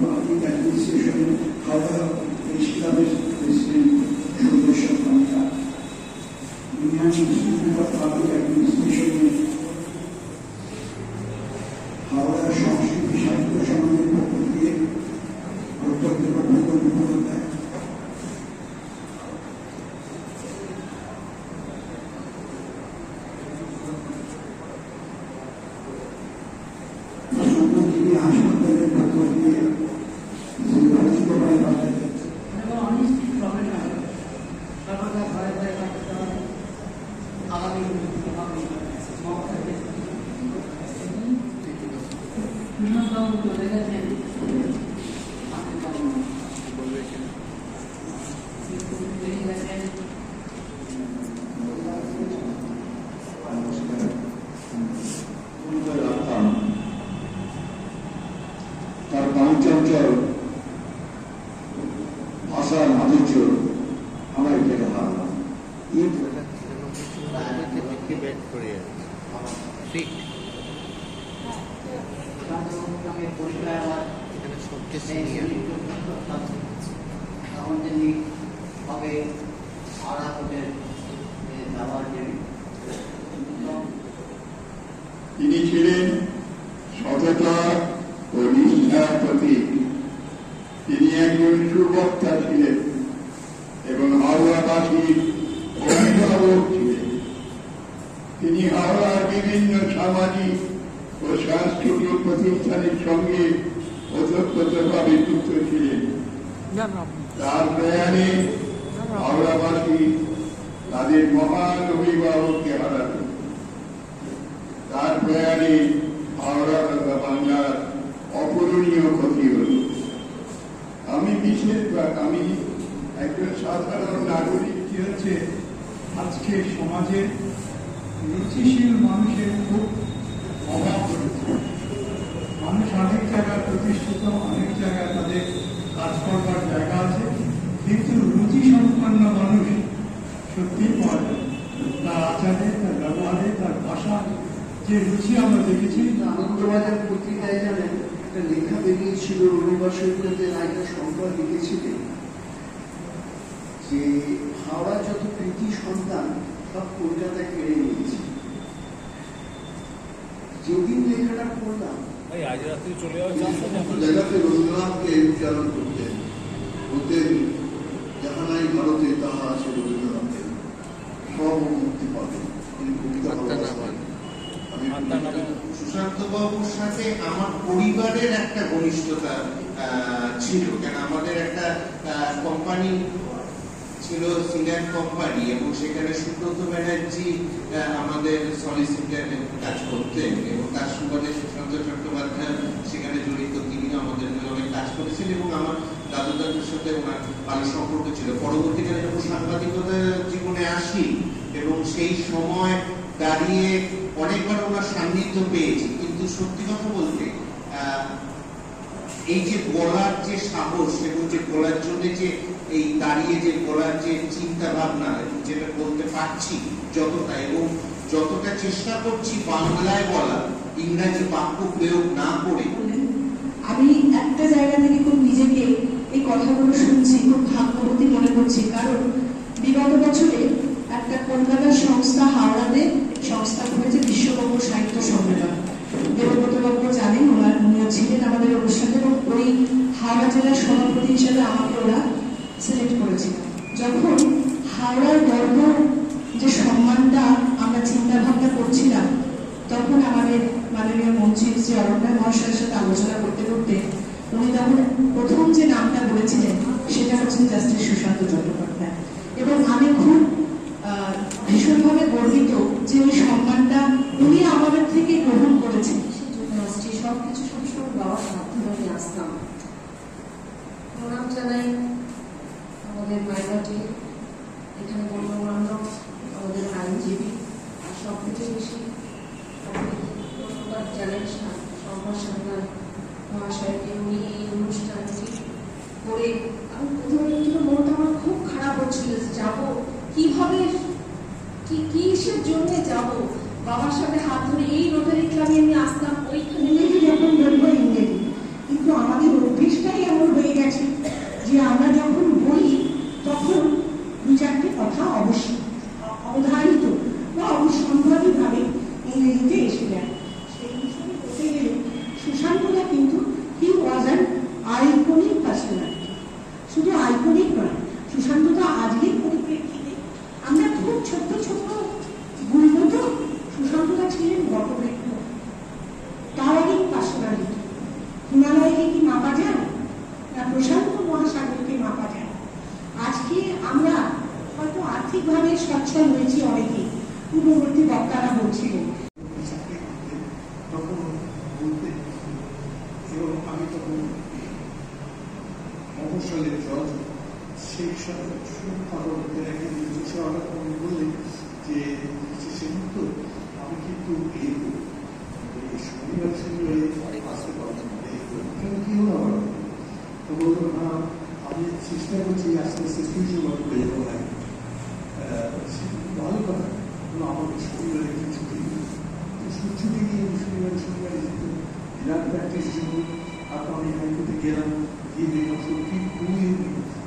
Thank you. Sweet. তিনি তিনি ছিলেন সততা ও নিষ্ঠার প্রতীক। তিনি একজন সুবক্তা ছিলেন এবং হাওড়াবাসীর অভিভাবক ছিলেন। তিনি হাওড়ার বিভিন্ন সামাজিক সাংস্কৃতিক প্রতিষ্ঠানের সঙ্গে ওতপ্রোতভাবে যুক্ত ছিলেন। তার প্রয়াণে হাওড়াবাসী তাদের মহান অভিভাবককে হারালেন তার প্রয়াণে হাওড়া তথা বাংলার অপূরণীয় ক্ষতি হল। আমি বিশেষ আমি একজন সাধারণ নাগরিক কি হচ্ছে? আজকে সমাজে রুচিশীল মানুষের খুব অভাব অনেক জায়গায় প্রতিষ্ঠিত, অনেক জায়গায় তাদের কাজ করবার জায়গা আছে। কিন্তু রুচি সম্পন্ন মানুষ সত্যিই পাওয়া তার আচারে, তার ব্যবহারে, তার ভাষা যে রুচি আমরা দেখেছি আনন্দবাজার পত্রিকায় জানেন একটা লেখা বেরিয়েছিল, রবিবার সৈকতে নায়িকা শঙ্কর লিখেছিলেন যে, হাওড়া যত কৃতি সন্তান, সব কলকাতায় কেড়ে নিয়েছে। যেদিন লেখাটা পড়লাম ভাই আজ রাত্রি চলে যাওয়ার চান্স আছে। জায়গাতে রবীন্দ্রনাথকে উচ্চারণ করতেন বলতেন যাহা ভারতে তাহা আছে রবীন্দ্রনাথের। সব মুক্তি পাবে। তিনি কবিতা আত্মা না ভালোবাসতেন। আমি আত্মা না কবিতা- সুশান্ত বাবুর সাথে আমার পরিবারের একটা ঘনিষ্ঠতা আহ, ছিল। কেন? আমাদের একটা কোম্পানি ছিল সিঙ্গার কোম্পানি এবং সেখানে সুব্রত ব্যানার্জি আমাদের সলিসিটার কাজ করতেন এবং তার সুবাদে সুশান্ত চট্টোপাধ্যায় সেখানে জড়িত, তিনিও আমাদের অনেক কাজ করেছেন এবং আমার দাদু দাদুর সাথে ওনার ভালো সম্পর্ক ছিল। পরবর্তীকালে যখন সাংবাদিকতা জীবনে আসি এবং সেই সময় দাঁড়িয়ে অনেকবার ওনার সান্নিধ্য পেয়েছি, কিন্তু সত্যি কথা বলতে এই যে বলার যে সাহস এবং যে বলার জন্য যে এই দাঁড়িয়ে যে বলার যে চিন্তা ভাবনা যেটা বলতে পারছি যতটা এবং যতটা চেষ্টা করছি বাংলায় বলা, ইংরাজি বাক্য প্রয়োগ না করে। আমি একটা জায়গা থেকে খুব নিজেকে এই কথাগুলো শুনছি, খুব ভাগ্যবতী মনে করছি। কারণ বিগত বছরে একটা কলকাতার সংস্থা হাওড়াতে সংস্থা করেছে বিশ্বকর্ম সাহিত্য সম্মেলন। দেবব্রত বাবু জানেন, ওনার ছিলেন আমাদের অনুষ্ঠানে এবং ওই হাওড়া জেলার সভাপতি হিসেবে আমাকে ওরা সিলেক্ট করেছিল। যখন হাওড়ার গর্ব যে সম্মানটা আমরা চিন্তা ভাবনা করছিলাম, তখন আমাদের মাননীয় মন্ত্রী শ্রী অরণ্য মহাশয়ের সাথে আলোচনা করতে করতে উনি তখন প্রথম যে নামটা বলেছিলেন, সেটা হচ্ছেন জাস্টিস সুশান্ত চট্টোপাধ্যায়। এবং আমি খুব ভীষণভাবে গর্বিত যে ওই সম্মানটা উনি আমাদের থেকে গ্রহণ করেছেন সেজন্য আসছি সব সবসময় বাবার মাধ্যমে আমি আসতাম প্রণাম জানাই আমাদের মাইনরিটি এখানে গণ্যমান্য আমাদের আইনজীবী, আর সব বেশি ধন্যবাদ জানাই সম্ভার সরকার মহাশয়কে উনি এই অনুষ্ঠানটি করে। আমি প্রথমে একটু মনটা আমার খুব খারাপ হচ্ছিল যাব কীভাবে, কি কিসের জন্য যাব? বাবার সাথে হাত ধরে এই রোটারি ক্লাবে আমি আসতাম ওইখানে ইংরেজি যখন বলব ইংরেজি কিন্তু আমাদের অভ্যেসটাই ইংরেজিতে এসে যায় সেই হিসেবে বলতে গেলে সুশান্তরা কিন্তু he was an iconic personality শুধু আইকনিক নয় সুশান্তদা আজকের পরিপ্রেক্ষিতে আমরা খুব ছোট্ট ছোট্ট বলব তো সুশান্তদা ছিলেন বটবৃক্ষ টাওয়ারিং পার্সোনালিটি হিমালয়কে কি মাপা যায় না প্রশান্ত মহাসাগরকে মাপা যায় আজকে আমরা হয়তো আর্থিকভাবে সচ্ছল হয়েছি অনেকেই পূর্ববর্তী বক্তারা বলছিলেন চাকরি করতে তখন বলতে এবং আমি তখন জজ সেই আদালতের একজন নিজস্ব আদালত বললেন যে যে সেদিন তো আমি কিন্তু আমি চেষ্টা করছি আস্তে আস্তে ফিউচার ওয়ার্ক করে যাব না ভালো কথা। আমাকে শনিবারে একটু ছুটি? আমি শনিবারে শনিবারে যেত বিরাট প্র্যাকটিস তারপর আমি হাইকোর্টে গেলাম। e Deus o que